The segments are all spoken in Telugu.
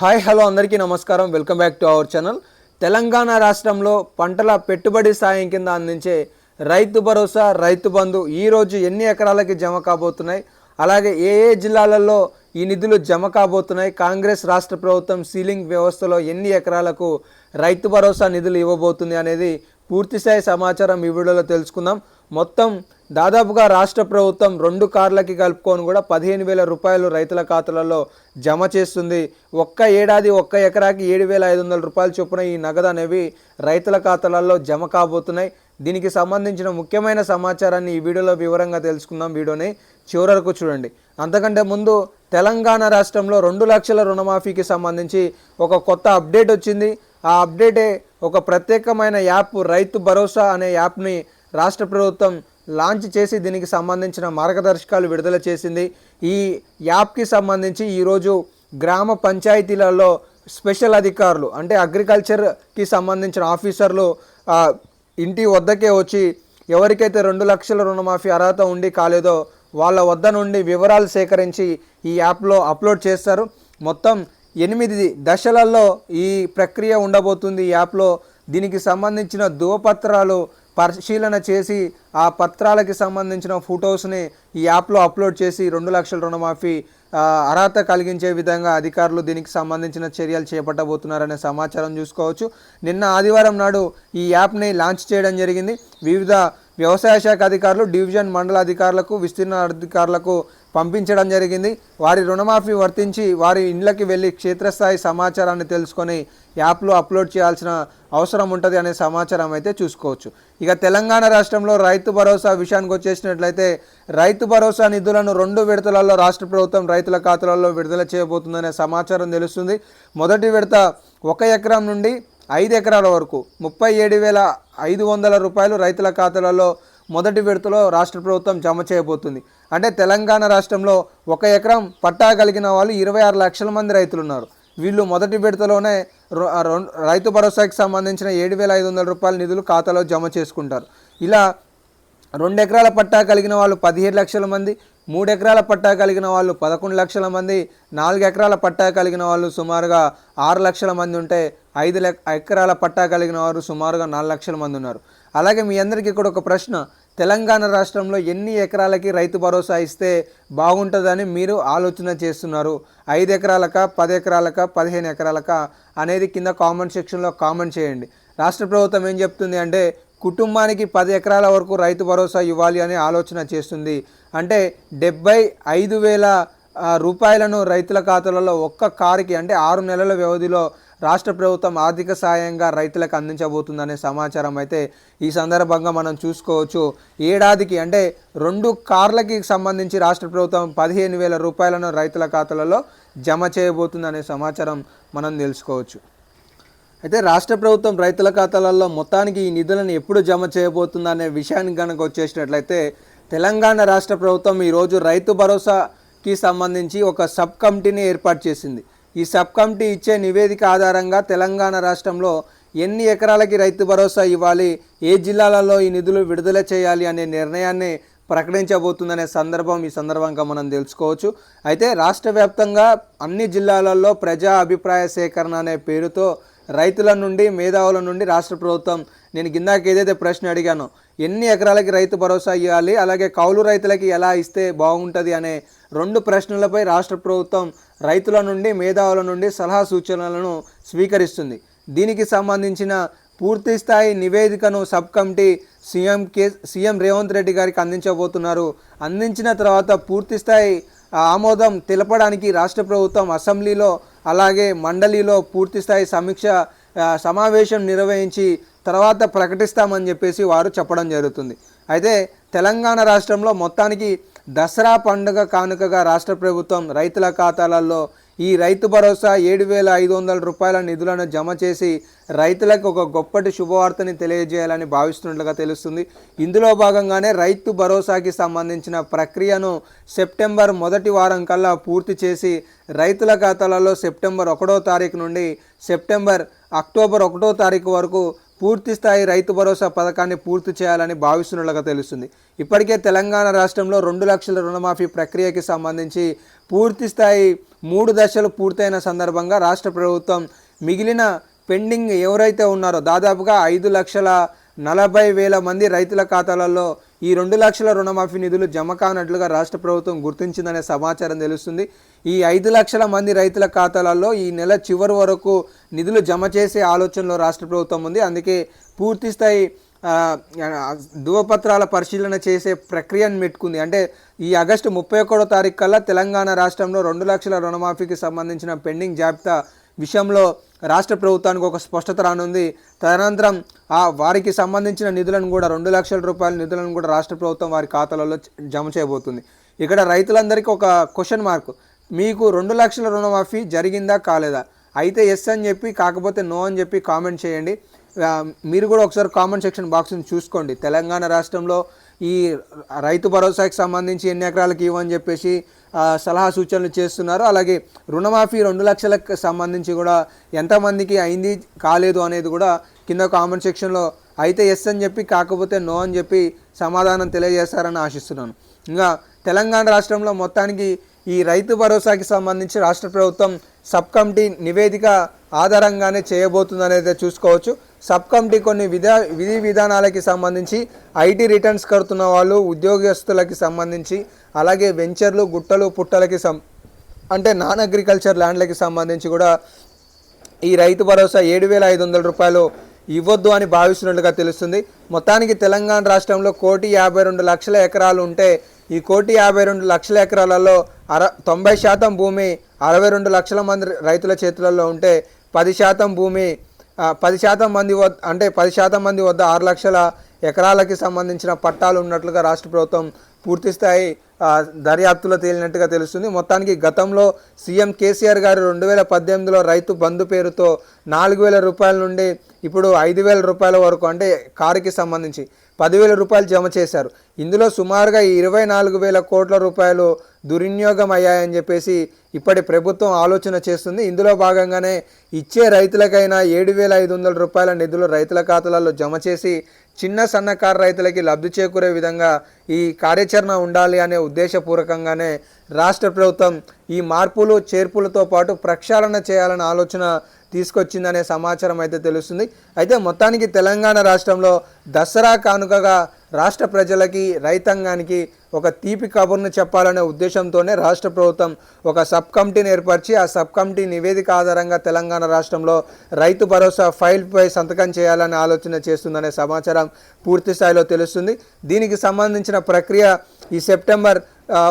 హాయ్ హలో అందరికీ నమస్కారం. Welcome back to our channel. Telangana రాష్ట్రంలో పంటల పెట్టుబడి సాయం కింద అందించే రైతు భరోసా రైతు బంధు ఈరోజు ఎన్ని ఎకరాలకి జమ కాబోతున్నాయి? అలాగే ఏ ఏ జిల్లాలలో ఈ నిధులు జమ కాబోతున్నాయి? కాంగ్రెస్ రాష్ట్ర ప్రభుత్వం సీలింగ్ వ్యవస్థలో ఎన్ని ఎకరాలకు రైతు భరోసా నిధులు ఇవ్వబోతుంది అనేది పూర్తిస్థాయి సమాచారం ఈ వీడియోలో తెలుసుకుందాం. మొత్తం దాదాపుగా రాష్ట్ర ప్రభుత్వం రెండు కార్లకి కలుపుకొని కూడా పదిహేను వేల రూపాయలు రైతుల ఖాతాలలో జమ చేస్తుంది. ఒక్క ఏడాది ఒక్క ఎకరాకి ఏడు వేల ఐదు వందల రూపాయలు చొప్పున ఈ నగదు అనేవి రైతుల ఖాతాలలో జమ కాబోతున్నాయి. దీనికి సంబంధించిన ముఖ్యమైన సమాచారాన్ని ఈ వీడియోలో వివరంగా తెలుసుకుందాం వీడియోని చివరకు చూడండి. అంతకంటే ముందు తెలంగాణ రాష్ట్రంలో రెండు లక్షల రుణమాఫీకి సంబంధించి ఒక కొత్త అప్డేట్ వచ్చింది. ఆ అప్డేటే ఒక ప్రత్యేకమైన యాప్ రైతు భరోసా అనే యాప్ని రాష్ట్ర ప్రభుత్వం లాంచ్ చేసి దీనికి సంబంధించిన మార్గదర్శకాలు విడుదల చేసింది. ఈ యాప్కి సంబంధించి ఈరోజు గ్రామ పంచాయతీలలో స్పెషల్ అధికారులు అంటే అగ్రికల్చర్కి సంబంధించిన ఆఫీసర్లు ఇంటి వద్దకే వచ్చి ఎవరికైతే రెండు లక్షల రుణమాఫీ అర్హత ఉండి కాలేదో వాళ్ళ వద్ద నుండి వివరాలు సేకరించి ఈ యాప్లో అప్లోడ్ చేస్తారు. మొత్తం ఎనిమిది దశలలో ఈ ప్రక్రియ ఉండబోతుంది ఈ యాప్లో. దీనికి సంబంధించిన ధృవపత్రాలు పరిశీలన చేసి ఆ పత్రాలకి సంబంధించిన ఫొటోస్ని ఈ యాప్లో అప్లోడ్ చేసి రెండు లక్షల రుణమాఫీ అర్హత కలిగించే విధంగా అధికారులు దీనికి సంబంధించిన చర్యలు చేపట్టబోతున్నారనే సమాచారం చూసుకోవచ్చు. నిన్న ఆదివారం నాడు ఈ యాప్ని లాంచ్ చేయడం జరిగింది. వివిధ వ్యవసాయ శాఖ అధికారులు డివిజన్ మండల అధికారులకు విస్తీర్ణ అధికారులకు పంపించడం జరిగింది. వారి రుణమాఫీ వర్తించి వారి ఇండ్లకి వెళ్ళి క్షేత్రస్థాయి సమాచారాన్ని తెలుసుకొని యాప్లో అప్లోడ్ చేయాల్సిన అవసరం ఉంటుంది అనే సమాచారం అయితే చూసుకోవచ్చు. ఇక తెలంగాణ రాష్ట్రంలో రైతు భరోసా విషయానికి వచ్చేసినట్లయితే రైతు భరోసా నిధులను రెండు విడతలలో రాష్ట్ర ప్రభుత్వం రైతుల ఖాతాలలో విడుదల చేయబోతుందనే సమాచారం తెలుస్తుంది. మొదటి విడత ఒక ఎకరం నుండి ఐదు ఎకరాల వరకు ముప్పై ఏడు వేల ఐదు వందల రూపాయలు రైతుల ఖాతాలలో మొదటి విడతలో రాష్ట్ర ప్రభుత్వం జమ చేయబోతుంది. అంటే తెలంగాణ రాష్ట్రంలో ఒక ఎకరం పట్టా కలిగిన వాళ్ళు ఇరవై ఆరు లక్షల మంది రైతులు ఉన్నారు వీళ్ళు మొదటి విడతలోనే రైతు భరోసాకి సంబంధించిన ఏడు వేల ఐదు వందల రూపాయల నిధులు ఖాతాలో జమ చేసుకుంటారు. ఇలా రెండు ఎకరాల పట్టా కలిగిన వాళ్ళు పదిహేడు లక్షల మంది మూడు ఎకరాల పట్టా కలిగిన వాళ్ళు పదకొండు లక్షల మంది నాలుగు ఎకరాల పట్టా కలిగిన వాళ్ళు సుమారుగా ఆరు లక్షల మంది ఉంటే ఐదు ఎకరాల పట్టా కలిగిన వారు సుమారుగా నాలుగు లక్షల మంది ఉన్నారు. అలాగే మీ అందరికీ కూడా ఒక ప్రశ్న. తెలంగాణ రాష్ట్రంలో ఎన్ని ఎకరాలకి రైతు భరోసా ఇస్తే బాగుంటుందని మీరు ఆలోచన చేస్తున్నారు? ఐదు ఎకరాలక పది ఎకరాలక పదిహేను ఎకరాలక అనేది కింద కామెంట్ సెక్షన్లో కామెంట్ చేయండి. రాష్ట్ర ప్రభుత్వం ఏం చెప్తుంది అంటే కుటుంబానికి పది ఎకరాల వరకు రైతు భరోసా ఇవ్వాలి అనే ఆలోచన చేస్తుంది. అంటే డెబ్బై ఐదు వేల రూపాయలను రైతుల ఖాతాలలో ఒక్క కారుకి అంటే ఆరు నెలల వ్యవధిలో రాష్ట్ర ప్రభుత్వం ఆర్థిక సాయంగా రైతులకు అందించబోతుందనే సమాచారం అయితే ఈ సందర్భంగా మనం చూసుకోవచ్చు. ఏడాదికి అంటే రెండు కార్లకి సంబంధించి రాష్ట్ర ప్రభుత్వం పదిహేను వేల రూపాయలను రైతుల ఖాతాలలో జమ చేయబోతుందనే సమాచారం మనం తెలుసుకోవచ్చు. అయితే రాష్ట్ర ప్రభుత్వం రైతుల ఖాతాలలో మొత్తానికి ఈ నిధులను ఎప్పుడు జమ చేయబోతుందనే విషయానికి కనుక వచ్చేసినట్లయితే తెలంగాణ రాష్ట్ర ప్రభుత్వం ఈరోజు రైతు భరోసాకి సంబంధించి ఒక సబ్ కమిటీని ఏర్పాటు చేసింది. ఈ సబ్ కమిటీ ఇచ్చే నివేదిక ఆధారంగా తెలంగాణ రాష్ట్రంలో ఎన్ని ఎకరాలకి రైతు భరోసా ఇవ్వాలి ఏ జిల్లాలలో ఈ నిధులు విడుదల చేయాలి అనే నిర్ణయాన్ని ప్రకటించబోతుందనే సందర్భం ఈ సందర్భంగా మనం తెలుసుకోవచ్చు. అయితే రాష్ట్ర వ్యాప్తంగా అన్ని జిల్లాలలో ప్రజా అభిప్రాయ సేకరణ అనే పేరుతో రైతుల నుండి మేధావుల నుండి రాష్ట్ర ప్రభుత్వం నేను కిందాక ఏదైతే ప్రశ్న అడిగానో ఎన్ని ఎకరాలకి రైతు భరోసా ఇవ్వాలి అలాగే కౌలు రైతులకి ఎలా ఇస్తే బాగుంటుంది అనే రెండు ప్రశ్నలపై రాష్ట్ర ప్రభుత్వం రైతుల నుండి మేధావుల నుండి సలహా సూచనలను స్వీకరిస్తుంది. దీనికి సంబంధించిన పూర్తి స్థాయి నివేదికను sub committee CM K CM Revanth Reddy గారికి అందించబోతున్నారు. అందించిన తర్వాత పూర్తి స్థాయి ఆమోదం తెలపడానికి రాష్ట్ర ప్రభుత్వం అసెంబ్లీలో అలాగే మండలిలో పూర్తి స్థాయి సమీక్ష సమావేశం నిర్వహించి తర్వాత ప్రకటిస్తామని చెప్పేసి వారు చెప్పడం జరుగుతుంది. అయితే తెలంగాణ రాష్ట్రంలో మొత్తానికి దసరా పండుగ కానుకగా రాష్ట్ర ప్రభుత్వం రైతుల ఖాతాలలో ఈ రైతు భరోసా ఏడు వేల ఐదు వందల రూపాయల నిధులను జమ చేసి రైతులకు ఒక గొప్పటి శుభవార్తని తెలియజేయాలని భావిస్తున్నట్లుగా తెలుస్తుంది. ఇందులో భాగంగానే రైతు భరోసాకి సంబంధించిన ప్రక్రియను సెప్టెంబర్ మొదటి వారం కల్లా పూర్తి చేసి రైతుల ఖాతాలలో సెప్టెంబర్ ఒకటో తారీఖు నుండి సెప్టెంబర్ అక్టోబర్ ఒకటో తారీఖు వరకు పూర్తి స్థాయి రైతు భరోసా పథకాన్ని పూర్తి చేయాలని భావిస్తున్నట్లుగా తెలుస్తుంది. ఇప్పటికే తెలంగాణ రాష్ట్రంలో రెండు లక్షల రుణమాఫీ ప్రక్రియకి సంబంధించి పూర్తి స్థాయి మూడు దశలు పూర్తయిన సందర్భంగా రాష్ట్ర ప్రభుత్వం మిగిలిన పెండింగ్ ఎవరైతే ఉన్నారో దాదాపుగా ఐదు లక్షల నలభై వేల మంది రైతుల ఖాతాలలో ఈ రెండు లక్షల రుణమాఫీ నిధులు జమ కానట్లుగా రాష్ట్ర ప్రభుత్వం గుర్తించిందనే సమాచారం తెలుస్తుంది. ఈ ఐదు లక్షల మంది రైతుల ఖాతాలలో ఈ నెల చివరి వరకు నిధులు జమ చేసే ఆలోచనలో రాష్ట్ర ప్రభుత్వం ఉంది. అందుకే పూర్తి స్థాయి ధృవపత్రాల పరిశీలన చేసే ప్రక్రియను మెట్టుకుంది. అంటే ఈ ఆగస్టు ముప్పై ఒకటో తారీఖు కల్లా తెలంగాణ రాష్ట్రంలో రెండు లక్షల రుణమాఫీకి సంబంధించిన పెండింగ్ జాబితా విషయంలో రాష్ట్ర ప్రభుత్వానికి ఒక స్పష్టత రానుంది. తదనంతరం ఆ వారికి సంబంధించిన నిధులను కూడా రెండు లక్షల రూపాయల నిధులను కూడా రాష్ట్ర ప్రభుత్వం వారి ఖాతాలలో జమ చేయబోతుంది. ఇక్కడ రైతులందరికీ ఒక క్వశ్చన్ మార్క్. మీకు రెండు లక్షల రుణమాఫీ జరిగిందా కాలేదా? అయితే ఎస్ అని చెప్పి కాకపోతే నో అని చెప్పి కామెంట్ చేయండి. మీరు కూడా ఒకసారి కామెంట్ సెక్షన్ బాక్స్ని చూసుకోండి. తెలంగాణ రాష్ట్రంలో ఈ రైతు భరోసాకి సంబంధించి ఎన్ని ఎకరాలకు ఇవ్వని చెప్పేసి సలహా సూచనలు చేస్తున్నారు. అలాగే రుణమాఫీ రెండు లక్షలకు సంబంధించి కూడా ఎంతమందికి అయింది కాలేదు అనేది కూడా కింద కామెంట్ సెక్షన్లో అయితే ఎస్ అని చెప్పి కాకపోతే నో అని చెప్పి సమాధానం తెలియజేస్తారని ఆశిస్తున్నాను. ఇంకా తెలంగాణ రాష్ట్రంలో మొత్తానికి ఈ రైతు భరోసాకి సంబంధించి రాష్ట్ర ప్రభుత్వం సబ్ కమిటీ నివేదిక ఆధారంగానే చేయబోతుందనేది చూసుకోవచ్చు. సబ్ కమిటీ కొన్ని విధా విధి విధానాలకి సంబంధించి ఐటీ రిటర్న్స్ కడుతున్న వాళ్ళు ఉద్యోగస్తులకి సంబంధించి అలాగే వెంచర్లు గుట్టలు పుట్టలకి సం అంటే నాన్ అగ్రికల్చర్ ల్యాండ్లకి సంబంధించి కూడా ఈ రైతు భరోసా ఏడు వేల ఐదు వందల రూపాయలు ఇవ్వద్దు అని భావిస్తున్నట్లుగా తెలుస్తుంది. మొత్తానికి తెలంగాణ రాష్ట్రంలో కోటి యాభై రెండు లక్షల ఎకరాలు ఉంటే ఈ కోటి యాభై రెండు లక్షల ఎకరాలలో అర తొంభై శాతం భూమి అరవై రెండు లక్షల మంది రైతుల చేతులలో ఉంటే పది శాతం భూమి పది శాతం మంది వద్ద అంటే పది శాతం మంది వద్ద ఆరు లక్షల ఎకరాలకి సంబంధించిన పట్టాలు ఉన్నట్లుగా రాష్ట్ర ప్రభుత్వం పూర్తిస్థాయి దర్యాప్తులో తేలినట్టుగా తెలుస్తుంది. మొత్తానికి గతంలో సీఎం కేసీఆర్ గారు రెండు వేల పద్దెనిమిదిలో రైతు బంధు పేరుతో నాలుగు వేల రూపాయల నుండి ఇప్పుడు ఐదు వేల రూపాయల వరకు అంటే కారుకి సంబంధించి పదివేల రూపాయలు జమ చేశారు. ఇందులో సుమారుగా ఇరవై నాలుగు వేల కోట్ల రూపాయలు దుర్వినియోగం అయ్యాయని చెప్పేసి ఇప్పటి ప్రభుత్వం ఆలోచన చేస్తుంది. ఇందులో భాగంగానే ఇచ్చే రైతులకైనా ఏడు వేల ఐదు వందల రూపాయల నిధులు రైతుల ఖాతాలలో జమ చేసి చిన్న సన్నకారు రైతులకి లబ్ధి చేకూరే విధంగా ఈ కార్యాచరణ ఉండాలి అనే ఉద్దేశపూర్వకంగానే రాష్ట్ర ప్రభుత్వం ఈ మార్పులు చేర్పులతో పాటు ప్రక్షాళన చేయాలనే ఆలోచన తీసుకొచ్చిందనే సమాచారం అయితే తెలుస్తుంది. అయితే మొత్తానికి తెలంగాణ రాష్ట్రంలో దసరా కానుకగా రాష్ట్ర ప్రజలకి రైతాంగానికి ఒక తీపి కబుర్ను చెప్పాలనే ఉద్దేశంతోనే రాష్ట్ర ప్రభుత్వం ఒక సబ్ కమిటీని ఏర్పరిచి ఆ సబ్ కమిటీ నివేదిక ఆధారంగా తెలంగాణ రాష్ట్రంలో రైతు భరోసా ఫైల్పై సంతకం చేయాలనే ఆలోచన చేస్తుందనే సమాచారం పూర్తి స్థాయిలో తెలుస్తుంది. దీనికి సంబంధించిన ప్రక్రియ ఈ సెప్టెంబర్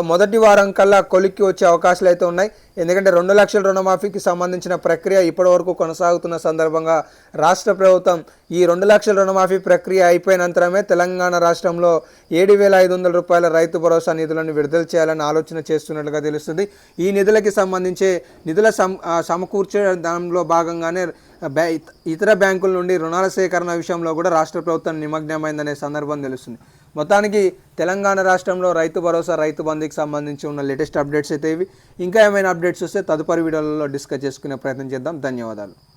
మొదటి వారం కల్లా కొలిక్కి వచ్చే అవకాశాలు అయితే ఉన్నాయి. ఎందుకంటే రెండు లక్షల రుణమాఫీకి సంబంధించిన ప్రక్రియ ఇప్పటివరకు కొనసాగుతున్న సందర్భంగా రాష్ట్ర ప్రభుత్వం ఈ రెండు లక్షల రుణమాఫీ ప్రక్రియ అయిపోయినంతరమే తెలంగాణ రాష్ట్రంలో ఏడు వేల ఐదు వందల రూపాయల రైతు భరోసా నిధులను విడుదల చేయాలని ఆలోచన చేస్తున్నట్లుగా తెలుస్తుంది. ఈ నిధులకి సంబంధించి నిధుల సమ సమకూర్చే దానిలో భాగంగానే ఇతర బ్యాంకుల నుండి రుణాల సేకరణ విషయంలో కూడా రాష్ట్ర ప్రభుత్వం నిమగ్నమైందనే సందర్భం తెలుస్తుంది. మొత్తానికి తెలంగాణ రాష్ట్రంలో రైతు భరోసా రైతు బంధుకి సంబంధించి ఉన్న లేటెస్ట్ అప్డేట్స్ అయితే ఇవి. ఇంకా ఏమైనా అప్డేట్స్ వస్తే తదుపరి వీడియోలలో డిస్కస్ చేసుకునే ప్రయత్నం చేద్దాం. ధన్యవాదాలు.